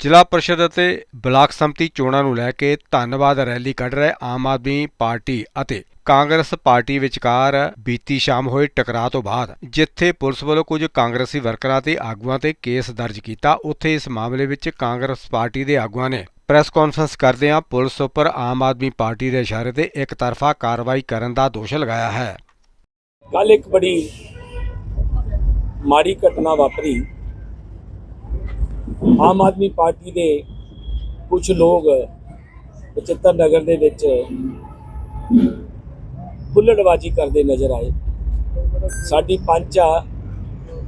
ਜ਼ਿਲ੍ਹਾ ਪਰਿਸ਼ਦ ਅਤੇ ਬਲਾਕ ਸੰਮਤੀ ਚੋਣਾਂ ਨੂੰ ਲੈ ਕੇ ਧੰਨਵਾਦ ਰੈਲੀ ਕੱਢ ਰਹੇ ਆਮ ਆਦਮੀ ਪਾਰਟੀ ਅਤੇ ਕਾਂਗਰਸ ਪਾਰਟੀ ਵਿਚਕਾਰ ਬੀਤੀ ਸ਼ਾਮ ਹੋਏ ਟਕਰਾਅ ਤੋਂ ਬਾਅਦ, ਜਿੱਥੇ ਪੁਲਿਸ ਵੱਲੋਂ ਕੁਝ ਕਾਂਗਰਸੀ ਵਰਕਰਾਂ ਤੇ ਆਗੂਆਂ ਤੇ ਕੇਸ ਦਰਜ ਕੀਤਾ। ਉੱਥੇ ਇਸ ਮਾਮਲੇ ਵਿੱਚ ਕਾਂਗਰਸ ਪਾਰਟੀ ਦੇ ਆਗੂਆਂ ਨੇ ਪ੍ਰੈਸ ਕਾਨਫਰੰਸ ਕਰਦਿਆਂ ਪੁਲਿਸ ਉੱਪਰ ਆਮ ਆਦਮੀ ਪਾਰਟੀ ਦੇ ਇਸ਼ਾਰੇ ਤੇ ਇੱਕ ਤਰਫਾ ਕਾਰਵਾਈ ਕਰਨ ਦਾ ਦੋਸ਼ ਲਗਾਇਆ ਹੈ। ਕੱਲ ਇੱਕ ਬੜੀ ਮਾੜੀ ਘਟਨਾ ਵਾਪਰੀ। ਆਮ ਆਦਮੀ ਪਾਰਟੀ ਦੇ ਕੁਝ ਲੋਕ ਬਚਿੱਤਰ ਨਗਰ ਦੇ ਵਿੱਚ ਹੁੱਲੜਬਾਜੀ ਕਰਦੇ ਨਜ਼ਰ ਆਏ। ਸਾਡੀ ਪੰਚ ਆ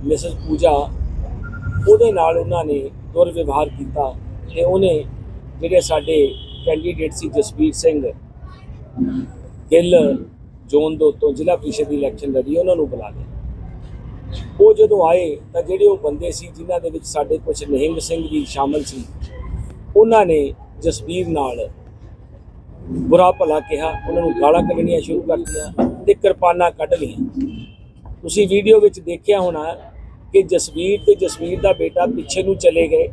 ਮਿਸਸ ਪੂਜਾ, ਉਹਦੇ ਨਾਲ ਉਹਨਾਂ ਨੇ ਦੁਰਵਿਵਹਾਰ ਕੀਤਾ ਤੇ ਉਹਨੇ ਜਿਹੜੇ ਸਾਡੇ ਕੈਂਡੀਡੇਟ ਸੀ ਜਸਵੀਰ ਸਿੰਘ ਗਿੱਲ, ਜ਼ੋਨ ਦੋ ਤੋਂ ਜ਼ਿਲ੍ਹਾ ਪ੍ਰੀਸ਼ਦ ਦੀ ਇਲੈਕਸ਼ਨ ਲੜੀ, ਉਹਨਾਂ ਨੂੰ ਬੁਲਾ ਲਿਆ। ਉਹ ਜਦੋਂ ਆਏ ਤਾਂ ਜਿਹੜੇ ਉਹ ਬੰਦੇ ਸੀ ਜਿਨ੍ਹਾਂ ਦੇ ਵਿੱਚ ਸਾਡੇ ਕੁਝ ਨਿਹੰਗ ਸਿੰਘ ਵੀ ਸ਼ਾਮਲ ਸੀ, ਉਹਨਾਂ ਨੇ ਜਸਵੀਰ ਨਾਲ ਬੁਰਾ ਭਲਾ ਕਿਹਾ, ਉਹਨਾਂ ਨੂੰ ਗਾਲਾਂ ਕੱਢਣੀਆਂ ਸ਼ੁਰੂ ਕਰ ਦਿੱਤੀਆਂ ਤੇ ਕਿਰਪਾਨਾਂ ਕੱਢ ਲਈਆਂ। ਤੁਸੀਂ ਵੀਡੀਓ ਵਿੱਚ ਦੇਖਿਆ ਹੋਣਾ ਕਿ ਜਸਵੀਰ ਤੇ ਜਸਵੀਰ ਦਾ ਬੇਟਾ ਪਿੱਛੇ ਨੂੰ ਚਲੇ ਗਏ,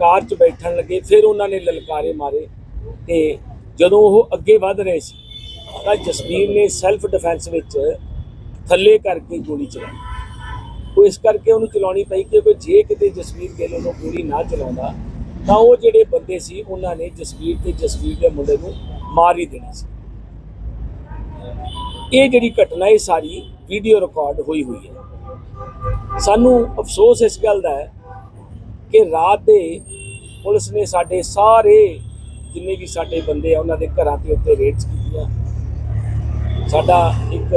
ਕਾਰ 'ਚ ਬੈਠਣ ਲੱਗੇ, ਫਿਰ ਉਹਨਾਂ ਨੇ ਲਲਕਾਰੇ ਮਾਰੇ ਤੇ ਜਦੋਂ ਉਹ ਅੱਗੇ ਵੱਧ ਰਹੇ ਸੀ ਤਾਂ ਜਸਵੀਰ ਨੇ ਸੈਲਫ ਡਿਫੈਂਸ ਵਿੱਚ ਥੱਲੇ ਕਰਕੇ ਗੋਲੀ ਚਲਾਈ। ਉਹ ਇਸ ਕਰਕੇ ਉਹਨੂੰ ਚਲਾਉਣੀ ਪਈ ਕਿਉਂਕਿ ਜੇ ਕਿਤੇ ਜਸਵੀਰ ਗਿੱਲ ਨੂੰ ਗੋਲੀ ਨਾ ਚਲਾਉਂਦਾ, ਤਾਂ ਉਹ ਜਿਹੜੇ ਬੰਦੇ ਸੀ, ਉਹਨਾਂ ਨੇ ਜਸਵੀਰ ਤੇ ਜਸਵੀਰ ਦੇ ਮੁੰਡੇ ਨੂੰ ਮਾਰ ਹੀ ਦੇਣਾ ਸੀ। ਇਹ ਜਿਹੜੀ ਘਟਨਾ, ਇਹ ਸਾਰੀ ਵੀਡੀਓ ਰਿਕਾਰਡ ਹੋਈ ਹੋਈ ਹੈ। ਸਾਨੂੰ ਅਫਸੋਸ ਇਸ ਗੱਲ ਦਾ ਹੈ ਕਿ ਰਾਤ ਦੇ ਪੁਲਿਸ ਨੇ ਸਾਡੇ ਸਾਰੇ, ਜਿੰਨੇ ਵੀ ਸਾਡੇ ਬੰਦੇ ਆ, ਉਹਨਾਂ ਦੇ ਘਰਾਂ ਦੇ ਉੱਤੇ ਰੇਡਸ ਕੀਤੀਆਂ। ਸਾਡਾ ਇੱਕ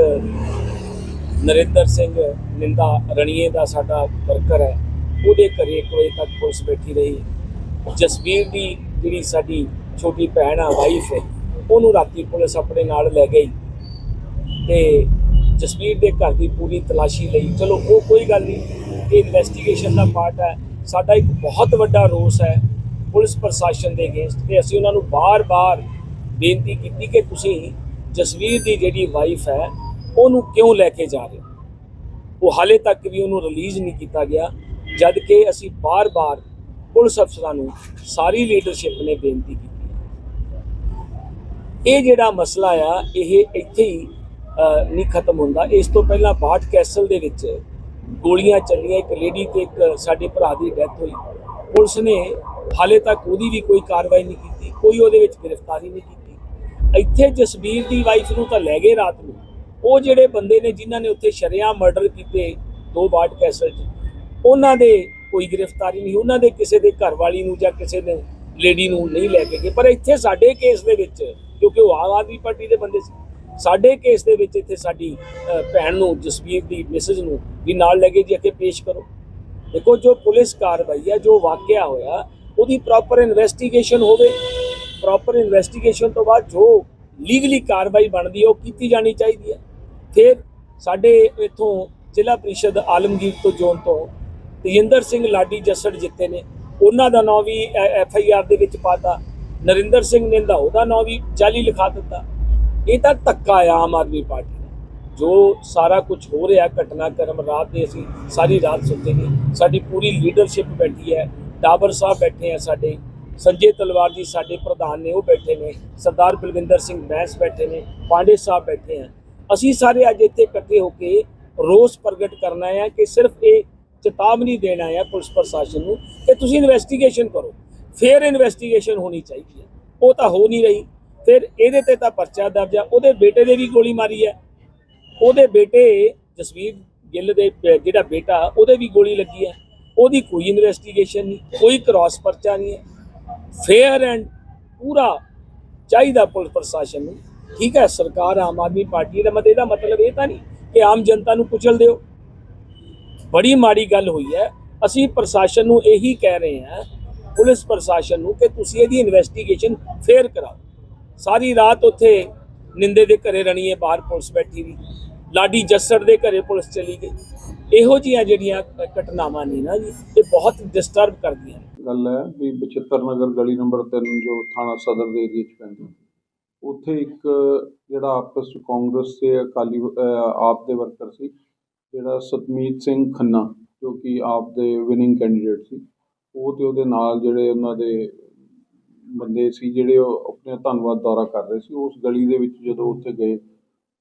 ਨਰਿੰਦਰ ਸਿੰਘ ਨਿੰਦਾ ਰਣੀਏ ਦਾ ਸਾਡਾ ਵਰਕਰ ਹੈ। ਉਹਦੇ ਘਰੇ ਇੱਕ ਵਜੇ ਤੱਕ ਪੁਲਿਸ ਬੈਠੀ ਰਹੀ। ਜਸਵੀਰ ਦੀ ਜਿਹੜੀ ਸਾਡੀ ਛੋਟੀ ਭੈਣ ਆ ਵਾਈਫ ਹੈ, ਉਹਨੂੰ ਰਾਤੀ ਪੁਲਿਸ ਆਪਣੇ ਨਾਲ ਲੈ ਗਈ ਤੇ ਜਸਵੀਰ ਦੇ ਘਰ ਦੀ ਪੂਰੀ ਤਲਾਸ਼ੀ ਲਈ। ਚਲੋ, ਉਹ ਕੋਈ ਗੱਲ ਨਹੀਂ, ਇਹ ਇਨਵੈਸਟੀਗੇਸ਼ਨ ਦਾ ਪਾਰਟ ਹੈ। ਸਾਡਾ ਇੱਕ ਬਹੁਤ ਵੱਡਾ ਰੋਸ ਹੈ ਪੁਲਿਸ ਪ੍ਰਸ਼ਾਸਨ ਦੇ ਅਗੇਂਸਟ ਤੇ। ਅਸੀਂ ਉਹਨਾਂ ਨੂੰ ਬਾਰ-ਬਾਰ ਬੇਨਤੀ ਕੀਤੀ ਕਿ ਤੁਸੀਂ ਜਸਵੀਰ ਦੀ ਜਿਹੜੀ ਵਾਈਫ ਹੈ ਉਹਨੂੰ ਕਿਉਂ ਲੈ ਕੇ ਜਾ ਰਹੇ? ਉਹ ਹਾਲੇ ਤੱਕ ਵੀ ਉਹਨੂੰ ਰਿਲੀਜ਼ ਨਹੀਂ ਕੀਤਾ ਗਿਆ, ਜਦ ਕਿ ਅਸੀਂ ਬਾਰ-ਬਾਰ ਪੁਲਿਸ ਅਫਸਰਾਂ ਨੂੰ ਸਾਰੀ ਲੀਡਰਸ਼ਿਪ ਨੇ ਬੇਨਤੀ ਕੀਤੀ ਇਹ ਜਿਹੜਾ ਮਸਲਾ ਆ, ਇਹ ਇੱਥੇ ਹੀ ਨਹੀਂ ਖਤਮ ਹੁੰਦਾ। ਇਸ ਤੋਂ ਪਹਿਲਾਂ ਬਾਟ ਕੈਸਲ ਦੇ ਵਿੱਚ ਗੋਲੀਆਂ ਚੱਲੀਆਂ। ਇੱਕ ਲੇਡੀ ਤੇ ਇੱਕ ਸਾਡੇ ਭਰਾ ਦੀ ਡੈਥ ਹੋਈ। ਪੁਲਿਸ ਨੇ ਹਾਲੇ ਤੱਕ ਉਹਦੀ ਵੀ ਕੋਈ ਕਾਰਵਾਈ ਨਹੀਂ ਕੀਤੀ, ਕੋਈ ਉਹਦੇ ਵਿੱਚ ਗ੍ਰਿਫਤਾਰੀ ਨਹੀਂ ਕੀਤੀ। ਇੱਥੇ ਜਸਬੀਰ ਦੀ ਵਾਈਫ ਨੂੰ ਤਾਂ ਲੈ ਗਏ ਰਾਤ ਨੂੰ। ਉਹ ਜਿਹੜੇ ਬੰਦੇ ਨੇ ਜਿਨ੍ਹਾਂ ਨੇ ਉੱਥੇ ਸ਼ਰੇਆਮ ਮਰਡਰ ਕੀਤੇ ਦੋ ਬਾਟ ਕੈਸਲ 'ਚ, ਉਹਨਾਂ ਦੇ ਕੋਈ ਗ੍ਰਿਫਤਾਰੀ ਨਹੀਂ, ਉਹਨਾਂ ਦੇ ਕਿਸੇ ਦੇ ਘਰ ਵਾਲੀ ਨੂੰ ਜਾਂ ਕਿਸੇ ਨੇ ਲੇਡੀ ਨੂੰ ਨਹੀਂ ਲੈ ਕੇ ਗਏ। ਪਰ ਇੱਥੇ ਸਾਡੇ ਕੇਸ ਦੇ ਵਿੱਚ, ਕਿਉਂਕਿ ਉਹ ਆਮ ਆਦਮੀ ਪਾਰਟੀ ਦੇ ਬੰਦੇ ਸੀ, ਸਾਡੇ ਕੇਸ ਦੇ ਵਿੱਚ ਇੱਥੇ ਸਾਡੀ ਭੈਣ ਨੂੰ ਜਸਵੀਰ ਦੀ ਮਿਸਿਸ ਨੂੰ ਵੀ ਨਾਲ ਲੈ ਕੇ ਜੀ ਅੱਗੇ ਪੇਸ਼ ਕਰੋ। ਦੇਖੋ ਜੋ ਪੁਲਿਸ ਕਾਰਵਾਈ ਹੈ ਜੋ ਵਾਕਿਆ ਹੋਇਆ, ਉਹਦੀ ਪ੍ਰੋਪਰ ਇਨਵੈਸਟੀਗੇਸ਼ਨ ਹੋਵੇ। ਪ੍ਰੋਪਰ ਇਨਵੈਸਟੀਗੇਸ਼ਨ ਤੋਂ ਬਾਅਦ ਜੋ ਲੀਗਲੀ ਕਾਰਵਾਈ ਬਣਦੀ ਹੈ ਉਹ ਕੀਤੀ ਜਾਣੀ ਚਾਹੀਦੀ ਹੈ ਫਿਰ ਸਾਡੇ ਇਥੋਂ ਜ਼ਿਲ੍ਹਾ ਪ੍ਰੀਸ਼ਦ ਆਲਮਗੀਰ ਤੋਂ ਜ਼ੋਨ ਤੋਂ ਤੇਜਿੰਦਰ ਸਿੰਘ ਲਾਡੀ ਜੱਸੜ ਜਿੱਤੇ ਨੇ। ਉਹਨਾਂ ਦਾ ਨਾਂ ਵੀ ਐਫ ਆਈ ਆਰ ਦੇ ਵਿੱਚ ਪਾਤਾ। ਨਰਿੰਦਰ ਸਿੰਘ ਨੇ ਦਾ ਉਹਦਾ ਨਾਂ ਵੀ ਜਾਲੀ ਲਿਖਾ ਦਿੱਤਾ। ਇਹ ਤਾਂ ਧੱਕਾ ਆਮ ਆਦਮੀ ਪਾਰਟੀ ਦਾ। ਜੋ ਸਾਰਾ ਕੁਝ ਹੋ ਰਿਹਾ ਘਟਨਾਕ੍ਰਮ ਰਾਤ ਦੇ ਅਸੀਂ ਸਾਰੀ ਰਾਤ ਸੁੱਤੇ ਨਹੀਂ ਸਾਡੀ ਪੂਰੀ ਲੀਡਰਸ਼ਿਪ ਬੈਠੀ ਹੈ। ਡਾਬਰ ਸਾਹਿਬ ਬੈਠੇ ਆ ਸਾਡੇ। ਸੰਜੇ ਤਲਵਾਰ ਜੀ ਸਾਡੇ ਪ੍ਰਧਾਨ ਨੇ, ਉਹ ਬੈਠੇ ਨੇ। ਸਰਦਾਰ ਬਲਵਿੰਦਰ ਸਿੰਘ ਬੈਂਸ ਬੈਠੇ ਨੇ। ਪਾਂਡੇ ਸਾਹਿਬ ਬੈਠੇ ਆ। ਅਸੀਂ ਸਾਰੇ ਅੱਜ ਇੱਥੇ ਇਕੱਠੇ ਹੋ ਕੇ ਰੋਸ ਪ੍ਰਗਟ ਕਰਨਾ ਹੈ ਕਿ ਸਿਰਫ ਇਹ ਚੇਤਾਵਨੀ ਦੇਣਾ ਹੈ ਪੁਲਿਸ ਪ੍ਰਸ਼ਾਸਨ ਨੂੰ ਕਿ ਤੁਸੀਂ ਇਨਵੈਸਟੀਗੇਸ਼ਨ ਕਰੋ। ਫੇਰ ਇਨਵੈਸਟੀਗੇਸ਼ਨ ਹੋਣੀ ਚਾਹੀਦੀ ਹੈ। ਉਹ ਤਾਂ ਹੋ ਨਹੀਂ ਰਹੀ। ਫਿਰ ਇਹਦੇ ਤੇ ਤਾਂ ਪਰਚਾ ਦਰਜ ਆ ਉਹਦੇ ਬੇਟੇ ਦੇ ਵੀ ਗੋਲੀ ਮਾਰੀ ਹੈ। ਉਹਦੇ ਬੇਟੇ ਜਸਵੀਰ ਗਿੱਲ ਦੇ ਜਿਹੜਾ ਬੇਟਾ, ਉਹਦੇ ਵੀ ਗੋਲੀ ਲੱਗੀ ਹੈ। ਉਹਦੀ ਕੋਈ ਇਨਵੈਸਟੀਗੇਸ਼ਨ ਨਹੀਂ, ਕੋਈ ਕ੍ਰਾਸ ਪਰਚਾ ਨਹੀਂ ਹੈ। ਫੇਅਰ ਐਂਡ ਪੂਰਾ ਚਾਹੀਦਾ ਪੁਲਿਸ ਪ੍ਰਸ਼ਾਸਨ ਨੂੰ ਠੀਕ ਹੈ, ਸਰਕਾਰ ਆਮ ਆਦਮੀ ਪਾਰਟੀ ਦਾ ਮਤ, ਇਹਦਾ ਮਤਲਬ ਇਹ ਤਾਂ ਨਹੀਂ ਕਿ ਆਮ ਜਨਤਾ ਨੂੰ ਕੁਚਲ ਦਿਓ। ਬੜੀ ਮਾੜੀ ਗੱਲ ਹੋਈ ਹੈ। ਅਸੀਂ ਪ੍ਰਸ਼ਾਸਨ ਨੂੰ ਇਹੀ ਕਹਿ ਰਹੇ ਹਾਂ, ਪੁਲਿਸ ਪ੍ਰਸ਼ਾਸਨ ਨੂੰ ਕਿ ਤੁਸੀਂ ਇਹਦੀ ਇਨਵੈਸਟੀਗੇਸ਼ਨ ਫੇਰ ਕਰਾਓ। ਸਾਰੀ ਰਾਤ ਉੱਥੇ ਨਿੰਦੇ ਦੇ ਘਰੇ ਰਣੀਏ ਬਾਹਰ ਪੁਲਿਸ ਬੈਠੀ ਵੀ। ਲਾਡੀ ਜੱਸੜ ਦੇ ਘਰੇ ਪੁਲਿਸ ਚਲੀ ਗਈ। ਇਹੋ ਜੀਆਂ ਜਿਹੜੀਆਂ ਘਟਨਾਵਾਂ ਨੇ ਨਾ ਜੀ, ਇਹ ਬਹੁਤ ਡਿਸਟਰਬ ਕਰਦੀਆਂ ਗੱਲ ਹੈ ਵੀ ਬਚਿੱਤਰ ਨਗਰ ਗਲੀ ਨੰਬਰ 3 ਜੋ ਥਾਣਾ ਸਦਰ ਦੇ ਏਰੀਆ 'ਚ ਪੈਂਦਾ ਉੱਥੇ ਇੱਕ ਜਿਹੜਾ ਆਪਸ 'ਚ ਕਾਂਗਰਸ ਤੇ ਅਕਾਲੀ ਆਪ ਦੇ ਵਰਕਰ ਸੀ ਜਿਹੜਾ ਸਤਮੀਤ ਸਿੰਘ ਖੰਨਾ ਜੋ ਕਿ ਆਪ ਦੇ ਵਿਨਿੰਗ ਕੈਂਡੀਡੇਟ ਸੀ ਉਹ ਤੇ ਉਹਦੇ ਨਾਲ ਜਿਹੜੇ ਉਹਨਾਂ ਦੇ ਬੰਦੇ ਸੀ ਜਿਹੜੇ ਉਹ ਆਪਣੇ ਧੰਨਵਾਦ ਦੌਰਾ ਕਰ ਰਹੇ ਸੀ ਉਸ ਗਲੀ ਦੇ ਵਿੱਚ ਜਦੋਂ ਉੱਥੇ ਗਏ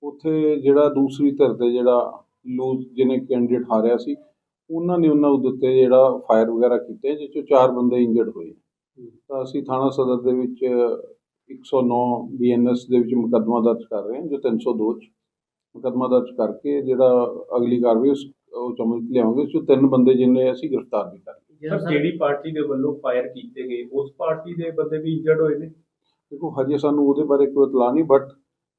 ਉੱਥੇ ਜਿਹੜਾ ਦੂਸਰੀ ਧਿਰ ਦੇ ਜਿਹੜਾ ਲੂਜ਼ ਜਿਹਨੇ ਕੈਂਡੀਡੇਟ ਹਾਰਿਆ ਸੀ ਉਹਨਾਂ ਨੇ ਉਹਨਾਂ ਉੱਤੇ ਜਿਹੜਾ ਫਾਇਰ ਵਗੈਰਾ ਕੀਤੇ ਜਿਸ ਚੋਂ ਚਾਰ ਬੰਦੇ ਇੰਜਰਡ ਹੋਏ। ਤਾਂ ਅਸੀਂ ਥਾਣਾ ਸਦਰ ਦੇ ਵਿੱਚ 109 ਬੀਐਨਐਸ ਦੇ ਵਿੱਚ ਮੁਕੱਦਮਾ ਦਰਜ ਕਰ ਰਹੇ ਹਾਂ ਜੋ 302 ਚ ਮੁਕੱਦਮਾ ਦਰਜ ਕਰਕੇ ਜਿਹੜਾ ਅਗਲੀ ਕਾਰਵਾਈ ਉਸ ਉਹ ਚਮਲ ਲਿਆਵਾਂਗੇ ਉਸ ਚੋਂ ਤਿੰਨ ਬੰਦੇ ਜਿਹਨੇ ਅਸੀਂ ਗ੍ਰਿਫਤਾਰ ਵੀ ਕਰ ਲਏ ਸਰ ਜਿਹੜੀ ਪਾਰਟੀ ਦੇ ਵੱਲੋਂ ਫਾਇਰ ਕੀਤੇ ਗਏ? ਉਸ ਪਾਰਟੀ ਦੇ ਬੰਦੇ ਵੀ ਇੰਜਰਡ ਹੋਏ ਨੇ? ਦੇਖੋ ਹਜੇ ਸਾਨੂੰ ਉਹਦੇ ਬਾਰੇ ਕੋਈ ਇਤਲਾਹ ਨਹੀਂ ਬਟ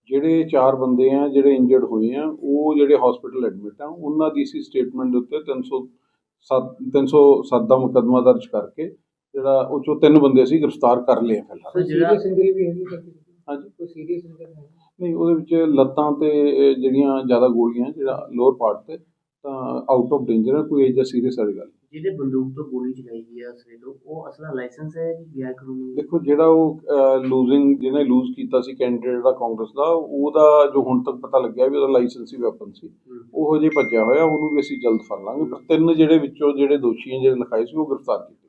ਜਿਹੜੇ ਚਾਰ ਬੰਦੇ ਆ ਜਿਹੜੇ ਇੰਜਰਡ ਹੋਏ ਆ ਉਹ ਜਿਹੜੇ ਹਸਪੀਟਲ ਐਡਮਿਟ ਆ ਉਹਨਾਂ ਦੀ ਸੀ ਸਟੇਟਮੈਂਟ ਦੇ ਉੱਤੇ 307 307 ਦਾ ਮੁਕੱਦਮਾ ਦਰਜ ਕਰਕੇ ਜਿਹੜਾ ਉਹ ਚੋਂ ਤਿੰਨ ਬੰਦੇ ਅਸੀਂ ਗ੍ਰਿਫਤਾਰ ਕਰ ਲਏ ਆ ਫਿਲਹਾਲ ਸੀਰੀਅਸ ਇੰਜਰੀ ਵੀ ਹੈਗੀ ਸਰ ਹਾਂਜੀ। ਕੋਈ ਸੀਰੀਅਸ ਇੰਜਰੀ ਹੈ ਨਹੀਂ? ਉਹਦੇ ਵਿੱਚ ਲੱਤਾਂ ਤੇ ਇਹ ਜਿਹੜੀਆਂ ਜ਼ਿਆਦਾ ਗੋਲੀਆਂ ਜਿਹੜਾ ਲੋਅਰ ਪਾਰਟ ਤੇ ਤਾਂ ਆਊਟ ਆਫ ਡੇਂਜਰ ਹੈ ਕੋਈ ਏਜਾ ਸੀਰੀਅਸ ਵਾਲੀ ਗੱਲ ਨਹੀਂ। ਜਿਹਦੇ ਬੰਦੂਕ ਤੋਂ ਗੋਲੀ ਚਲਾਈ ਗਈ ਹੈ ਅਸਲੇ ਤੋਂ ਉਹ ਅਸਲਾ ਲਾਇਸੈਂਸ ਹੈ ਕਿ ਗੈਰ ਕਾਨੂੰਨੀ? ਦੇਖੋ ਜਿਹੜਾ ਉਹ ਲੂਜ਼ਿੰਗ ਜਿਹਨੇ ਲੂਜ਼ ਕੀਤਾ ਸੀ ਕੈਂਡੀਡੇਟ ਦਾ ਕਾਂਗਰਸ ਦਾ ਉਹਦਾ ਜੋ ਹੁਣ ਤੱਕ ਪਤਾ ਲੱਗਿਆ ਵੀ ਉਹਦਾ ਲਾਇਸੈਂਸੀ ਵੈਪਨ ਸੀ ਉਹ ਜੇ ਭੱਜਿਆ ਹੋਇਆ ਉਹਨੂੰ ਵੀ ਅਸੀਂ ਜਲਦ ਫੜ ਲਾਂਗੇ। ਪਰ ਤਿੰਨ ਜਿਹੜੇ ਵਿੱਚੋਂ ਜਿਹੜੇ ਦੋਸ਼ੀ ਹੈ ਜਿਹੜੇ ਲਿਖਾਏ ਸੀ ਉਹ ਗ੍ਰਿਫਤਾਰ ਕੀਤੇ।